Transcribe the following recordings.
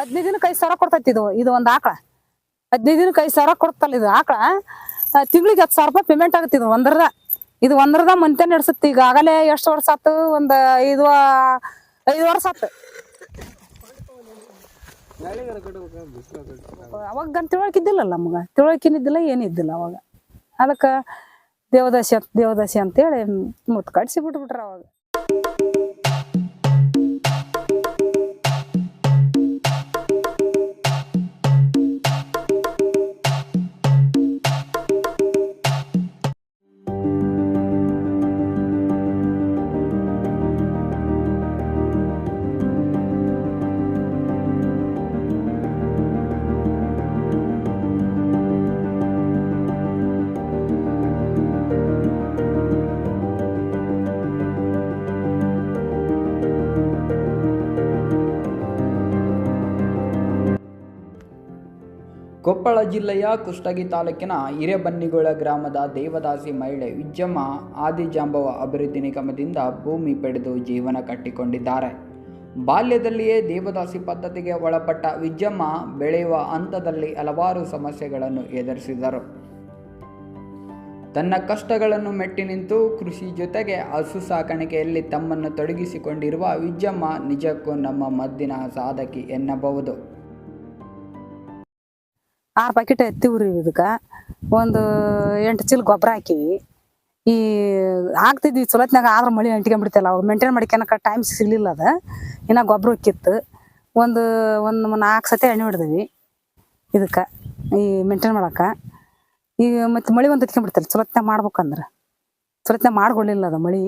ಹದಿನೈದು ದಿನಕ್ಕೆ ಐದು ಸಾವಿರ ಕೊಡ್ತೈತಿ ಇದು ಇದು ಒಂದು ಆಕಳ. ಹದಿನೈದು ದಿನಕ್ಕೆ ಐದು ಸಾವಿರ ಕೊಡ್ತಲ್ಲ ಇದು ಆಕಳ. ತಿಂಗಳಿಗೆ ಹತ್ತು ಸಾವಿರ ರೂಪಾಯಿ ಪೇಮೆಂಟ್ ಆಗುತ್ತೆ ಇದು, ಒಂದರದ. ಇದು ಒಂದರದ ಮಂತೆ ನಡೆಸುತ್ತೆ, ಈಗ ಆಗಲೇ ಎಷ್ಟು ವರ್ಷ ಆತು? ಒಂದು ಐದು ಐದು ವರ್ಷ ಆತು. ಅವಾಗ ಗನ್ ತಿಳುವಳಿಕೆ ಇದ್ದಿಲ್ಲಲ್ಲ ನಮ್ಗೆ? ತಿಳುವಳಿಕೆನಿದ್ದಿಲ್ಲ ಏನಿದ್ದಿಲ್ಲ ಅವಾಗ. ಅದಕ್ಕೆ ದೇವದಾಸಿ ಅಂತ, ದೇವದಾಸಿ ಅಂತೇಳಿ ಮುತ್ತು ಕಟ್ಸಿ ಬಿಟ್ಬಿಟ್ರ ಅವಾಗ. ಕೊಪ್ಪಳ ಜಿಲ್ಲೆಯ ಕುಷ್ಟಗಿ ತಾಲೂಕಿನ ಹಿರೇಬನ್ನಿಗೊಳ ಗ್ರಾಮದ ದೇವದಾಸಿ ಮಹಿಳೆ ವಿಜ್ಜಮ್ಮ ಆದಿಜಾಂಬವ ಅಭಿವೃದ್ಧಿ ನಿಗಮದಿಂದ ಭೂಮಿ ಪಡೆದು ಜೀವನ ಕಟ್ಟಿಕೊಂಡಿದ್ದಾರೆ. ಬಾಲ್ಯದಲ್ಲಿಯೇ ದೇವದಾಸಿ ಪದ್ಧತಿಗೆ ಒಳಪಟ್ಟ ವಿಜ್ಜಮ್ಮ ಬೆಳೆಯುವ ಹಂತದಲ್ಲಿ ಹಲವಾರು ಸಮಸ್ಯೆಗಳನ್ನು ಎದುರಿಸಿದರು. ತನ್ನ ಕಷ್ಟಗಳನ್ನು ಮೆಟ್ಟಿ ನಿಂತು ಕೃಷಿ ಜೊತೆಗೆ ಹಸು ಸಾಕಾಣಿಕೆಯಲ್ಲಿ ತಮ್ಮನ್ನು ತೊಡಗಿಸಿಕೊಂಡಿರುವ ವಿಜ್ಜಮ್ಮ ನಿಜಕ್ಕೂ ನಮ್ಮ ಮದ್ದಿನ ಸಾಧಕಿ ಎನ್ನಬಹುದು. ಆರು ಪ್ಯಾಕೆಟ್ ಎತ್ತಿವ್ರಿ ಇದಕ್ಕೆ. ಒಂದು ಎಂಟು ಚೀಲ ಗೊಬ್ಬರ ಹಾಕಿವಿ. ಈ ಹಾಕ್ತಿದ್ವಿ ಚಲೋತ್ನಾಗ ಆದ್ರೆ ಮಳೆ ಅಂಟ್ಕೊಂಡ್ಬಿಡ್ತಲ್ಲ ಅವಾಗ ಮೇಂಟೈನ್ ಮಾಡ್ಕೊಳಕ ಟೈಮ್ ಸಿಗ್ಲಿಲ್ಲ ಅದ. ಇನ್ನ ಗೊಬ್ಬರ ಹೊಕ್ಕಿತ್ತು ಒಂದು ಒಂದು ನಾಲ್ಕು ಸತಿ ಎಣ್ಣೆ ಹೊಡೆದ್ವಿ ಇದಕ್ಕೆ, ಈ ಮೇಂಟೈನ್ ಮಾಡಕ್ಕೆ. ಈಗ ಮತ್ತೆ ಮಳೆ ಒಂದು ಎತ್ಕೊಂಡ್ಬಿಡ್ತಾರೆ ಚೊಲತ್ನಾಗ ಮಾಡ್ಬೇಕಂದ್ರೆ. ಚೊಲತ್ನಾಗ ಮಾಡ್ಕೊಳ್ಳಿಲ್ಲ ಅದು ಮಳೆ.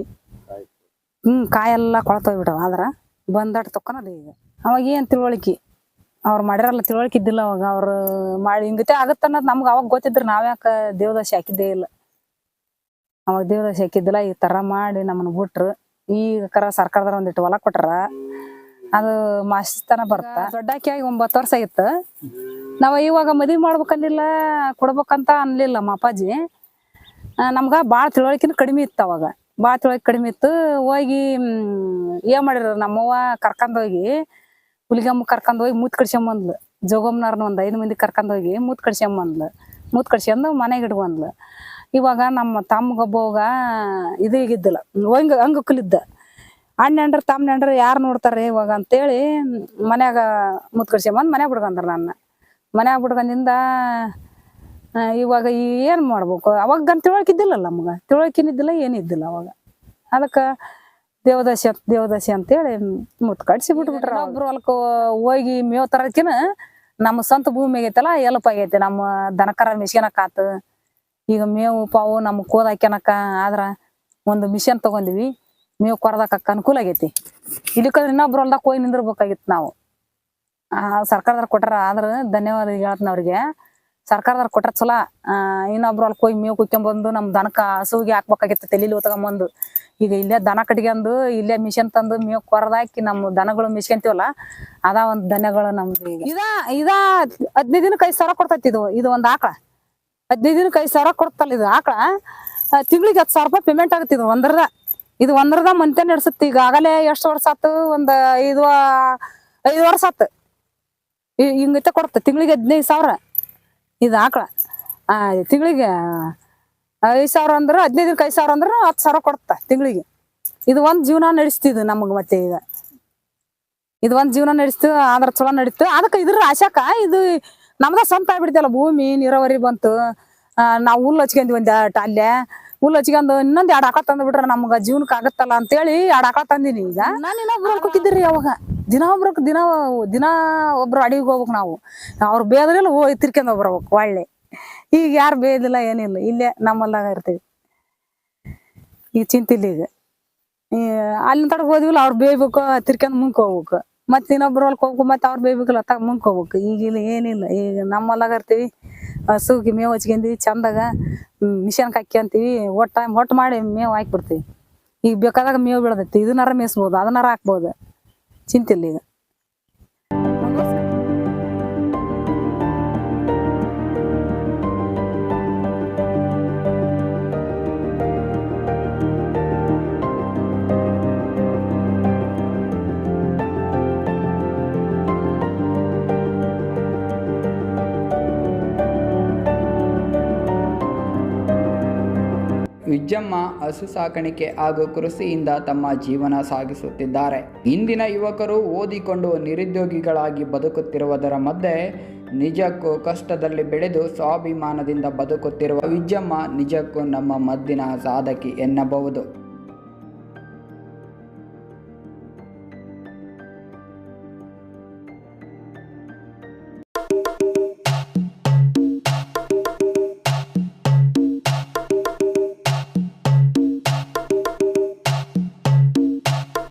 ಹ್ಞೂ ಕಾಯೆಲ್ಲ ಕೊಳ್ತೋಗ್ಬಿಟ್ಟವ ಆದ್ರೆ ಬಂದಾಟ ತಕ್ಕೊನದು ಈಗ. ಅವಾಗ ಏನು ತಿಳುವಳಿಕೆ? ಅವ್ರು ಮಾಡಿರಲ್ಲ ತಿಳುವಳಿಕೆ ಇದ್ದಿಲ್ಲ ಅವಾಗ. ಅವ್ರು ಮಾಡಿ ಹಿಂಗತೆ ಆಗತ್ತ ಅನ್ನೋದು ನಮ್ಗೆ ಅವಾಗ ಗೊತ್ತಿದ್ರು ನಾವ್ಯಾಕ ದೇವದಾಸಿ ಹಾಕಿದ್ದೇ ಇಲ್ಲ. ಅವಾಗ ದೇವದಾಸಿ ಹಾಕಿದ್ದಿಲ್ಲ, ಈ ತರ ಮಾಡಿ ನಮ್ಮನ್ನ ಬಿಟ್ರು. ಈಗ ಕರ ಸರ್ಕಾರದವ್ರ ಒಂದಿಟ್ಟು ಹೊಲ ಕೊಟ್ರ, ಅದು ಮಾಸ್ತನ ಬರ್ತ. ದೊಡ್ಡಾಕಿ ಆಗಿ ಒಂಬತ್ತು ವರ್ಷ ಆಗಿತ್ತು ನಾವು ಇವಾಗ ಮದ್ವಿ ಮಾಡ್ಬೇಕನ್ನಿಲ್ಲ, ಕೊಡ್ಬೇಕಂತ ಅನ್ಲಿಲ್ಲ ನಮ್ಮ ಅಪ್ಪಾಜಿ. ನಮ್ಗ ಭಾಳ ತಿಳುವಳಿಕೆನೂ ಕಡಿಮೆ ಇತ್ತು ಅವಾಗ. ಭಾಳ ತಿಳುವಳಿಕೆ ಕಡಿಮೆ ಇತ್ತು. ಹೋಗಿ ಏನ್ ಮಾಡಿರ ನಮ್ಮವ್ವ ಕರ್ಕೊಂಡೋಗಿ ಹುಲಿಗಮ್ಮ ಕರ್ಕೊಂಡ್ ಹೋಗಿ ಮೂತ್ ಕಡ್ಸ್ಕೊಂಬಂದ್ಲು ಜೋಗಮ್ಮನವ್ರನ್ನ ಒಂದು ಐದು ಮಂದಿ ಕರ್ಕೊಂಡ್ ಹೋಗಿ ಮೂತ್ ಕಡ್ಸ್ಕೊಂಬಂದ್ಲು ಮೂತ್ ಕಡ್ಸ್ಕೊಂಡ್ ಮನೆಗೆ ಇಟ್ಕೊಂಡ್ಲು ಇವಾಗ ನಮ್ಮ ತಮ್ಮಗೊಬ್ಬವಾಗ ಇದು ಈಗಿದ್ದಿಲ್ಲ ಹಂಗ ಅಣ್ಣರು ತಮ್ಮ ತಮ್ಮನಂಡ್ರ ಯಾರು ನೋಡ್ತಾರೆ ಇವಾಗ ಅಂತೇಳಿ ಮನ್ಯಾಗ ಮೂತ್ ಕಡ್ಸ್ಕೊಂಬಂದ್ ಮನ್ಯಾಗ ಬಿಡ್ಕೊಂಡ್ರ ನನ್ನ. ಮನ್ಯಾಗ ಬಿಡ್ಕೊಂಡಿಂದ ಇವಾಗ ಏನು ಮಾಡ್ಬೇಕು? ಅವಾಗ ತಿಳುವಳಿಕಿದ್ದಿಲ್ಲಲ್ಲ ನಮ್ಗೆ. ತಿಳುವಳಿಕೆನಿದ್ದಿಲ್ಲ ಏನಿದ್ದಿಲ್ಲ ಅವಾಗ. ಅದಕ್ಕೆ ದೇವದಾಸಿ ಅಂತ, ದೇವದಾಸಿ ಅಂತೇಳಿ ಮುತ್ ಕಟ್ಸಿ ಬಿಟ್ಬಿಟ್ರ ಒಬ್ರು ಹೊಲಕ್ಕ ಹೋಗಿ ಮೇವ್ ತರೋದಕ್ಕಿನ ನಮ್ಮ ಸ್ವಂತ ಭೂಮಿ ಆಗೈತಲ್ಲ ಎಲ್ಪ್ ಆಗೈತಿ. ನಮ್ಮ ದನಕರ ಮಿಶ್ಕನಕ ಆತು. ಈಗ ಮೇವು ಪಾವು ನಮ್ಮ ಕೋದ್ ಹಾಕ್ಯನಕ ಆದ್ರ ಒಂದು ಮಿಷನ್ ತಗೊಂಡಿವಿ, ಮೇವು ಕೊರದಾಕ ಅನುಕೂಲ ಆಗೈತಿ. ಇದಕ್ಕಂದ್ರೆ ಇನ್ನೊಬ್ರು ಹೊಲ್ದಾಗ ಹೋಗಿ ನಿಂದಿರ್ಬೇಕಾಗಿತ್ತು ನಾವು. ಆ ಸರ್ಕಾರದವ್ರು ಕೊಟ್ಟಾರ, ಆದ್ರ ಧನ್ಯವಾದ ಹೇಳ್ತೀನಿ ಅವ್ರಿಗೆ. ಸರ್ಕಾರದವ್ರು ಕೊಟ್ರ ಚಲೋ ಇನ್ನೊಬ್ರು ಅಲ್ಲಿ ಹೋಗಿ ಮೇವು ಕುಯ್ಕೊಂಬಂದು ನಮ್ಮ ದನಕ ಹಸುವಿಗೆ ಹಾಕ್ಬೇಕಾಗಿತ್ತು, ತಲೆಲಿ ತಗೊಂಬಂದು. ಈಗ ಇಲ್ಲೇ ದನ ಕಟ್ಕೊಂಡು ಇಲ್ಲೇ ಮಿಷನ್ ತಂದು ಮೇವು ಕೊರದಾಕಿ ನಮ್ಮ ದನಗಳು ಮಿಷ್ಕೊಂತೀವಲ್ಲ ಅದ ಒಂದ್ ದನಗಳು ನಮ್ದು ಈಗ. ಇದ ಇದ ಹದಿನೈದು ದಿನಕ್ಕೆ ಐದು ಸಾವಿರ ಕೊಡ್ತೈತಿ ಇದು ಇದು ಒಂದ್ ಆಕಳ. ಹದಿನೈದು ದಿನಕ್ಕೆ ಐದು ಸಾವಿರ ಕೊಡ್ತಲ್ಲ ಇದು ಆಕಳ. ತಿಂಗಳಿಗೆ ಹತ್ತು ಸಾವಿರ ರೂಪಾಯಿ ಪೇಮೆಂಟ್ ಆಗುತ್ತೆ ಇದು ಒಂದರದ ಇದು ಒಂದರದ ಮಂತೆ ನಡೆಸುತ್ತೆ, ಈಗ ಆಗಲೇ ಎಷ್ಟು ವರ್ಷ ಆತು? ಒಂದ್ ಐದು ಐದು ವರ್ಷ ಆತು. ಹಿಂಗೈತೆ ಕೊಡುತ್ತೆ, ತಿಂಗಳಿಗೆ ಹದಿನೈದು ಸಾವಿರ. ಇದು ಆಕಳ. ಆ ತಿಂಗಳಿಗೆ ಐದು ಸಾವಿರ ಅಂದ್ರೆ ಹದಿನೈದು ದಿನಕ್ಕೆ ಐದು ಸಾವಿರ ಅಂದ್ರೆ ಹತ್ತು ಸಾವಿರ ಕೊಡ್ತಾ ತಿಂಗಳಿಗೆ. ಇದು ಒಂದು ಜೀವನ ನಡೆಸ್ತಿದ್ದು ನಮಗೆ ಮತ್ತೆ ಈಗ. ಇದು ಒಂದು ಜೀವನ ನಡೆಸ್ತು ಆದ್ರ ಚಲೋ ನಡೀತು. ಅದಕ್ಕೆ ಇದ್ರ ಆಶಾಕ ಇದು ನಮ್ದ ಸ್ವಂತ ಆಗ್ಬಿಡ್ತಲ್ಲ ಭೂಮಿ ನೀರಾವರಿ ಬಂತು. ನಾವು ಹುಲ್ಲು ಹಚ್ಕೊಂಡ್ವಿ ಒಂದು ಅಲ್ಲೇ. ಹುಲ್ಲು ಹಚ್ಕೊಂಡು ಇನ್ನೊಂದು ಎರಡು ಆಕಳ ತಂದು ಬಿಟ್ರೆ ನಮ್ಗ ಜೀವನಕ್ಕೆ ಆಗತ್ತಲ್ಲ ಅಂತೇಳಿ ಎರಡು ಆಕಳ ತಂದಿನಿ ಈಗ. ನಾನು ಇನ್ನೊಬ್ರು ಕೂತಿದ್ದೀರಿ ಅವಾಗ ದಿನ ಒಬ್ರಕ್ಕೆ ದಿನ ದಿನ ಒಬ್ರು ಅಡಿಗೆ ಹೋಗ್ಬೇಕು ನಾವು. ಅವ್ರು ಬೇದ್ರಿಲ್ಲ ಹೋಗಿ ತಿರ್ಕೊಂಡು ಬರ್ಬೇಕು ಒಳ್ಳೆ. ಈಗ ಯಾರು ಬೇದಿಲ್ಲ, ಏನಿಲ್ಲ. ಇಲ್ಲೇ ನಮ್ಮಲ್ಲಾಗ ಇರ್ತೀವಿ. ಈಗ ಚಿಂತಿಲ್ಲ ಈಗ. ಈ ಅಲ್ಲಿ ತಡಕ್ ಹೋದ್ವಿಲ್ಲ, ಅವ್ರು ಬೇಯ್ಬೇಕು ತಿರ್ಕೊಂಡು ಮುಂಕ್ ಹೋಗ್ಬೇಕು. ಮತ್ತೆ ಇನ್ನೊಬ್ರು ಅಲ್ಲಿ ಹೋಗ್ಬೇಕು, ಮತ್ತೆ ಅವ್ರು ಬೇಯ್ಬೇಕಲ್ಲ ತಗ ಮುಂಕ್ ಹೋಗ್ಬೇಕು. ಈಗಿಲ್ಲ ಏನಿಲ್ಲ. ಈಗ ನಮ್ಮ ಹೊಲ್ದಾಗ ಇರ್ತೀವಿ ಹಸುಗೆ ಮೇವು ಹಚ್ಕೊಂತೀವಿ ಚಂದಾಗ ಮಿಷನ್ ಹಾಕ್ಯಂತೀವಿ ಒಟ್ಟು ಒಟ್ಟು ಮಾಡಿ ಮೇವು ಹಾಕ್ಬಿಡ್ತೀವಿ. ಈಗ ಬೇಕಾದಾಗ ಮೇವು ಬೆಳ್ದೈತಿ ಇದನ್ನಾರ ಮೇಯಿಸ್ಬೋದು ಅದನ್ನಾರ ಹಾಕ್ಬೋದು. ಚಿಂತಿಲ್ಲ ಈಗ ವಿಜ್ಜಮ್ಮ ಹಸು ಸಾಕಾಣಿಕೆ ಹಾಗೂ ಕೃಷಿಯಿಂದ ತಮ್ಮ ಜೀವನ ಸಾಗಿಸುತ್ತಿದ್ದಾರೆ. ಇಂದಿನ ಯುವಕರು ಓದಿಕೊಂಡು ನಿರುದ್ಯೋಗಿಗಳಾಗಿ ಬದುಕುತ್ತಿರುವುದರ ಮಧ್ಯೆ ನಿಜಕ್ಕೂ ಕಷ್ಟದಲ್ಲಿ ಬೆಳೆದು ಸ್ವಾಭಿಮಾನದಿಂದ ಬದುಕುತ್ತಿರುವ ವಿಜ್ಜಮ್ಮ ನಿಜಕ್ಕೂ ನಮ್ಮ ಮದ್ದಿನ ಸಾಧಕಿ ಎನ್ನಬಹುದು.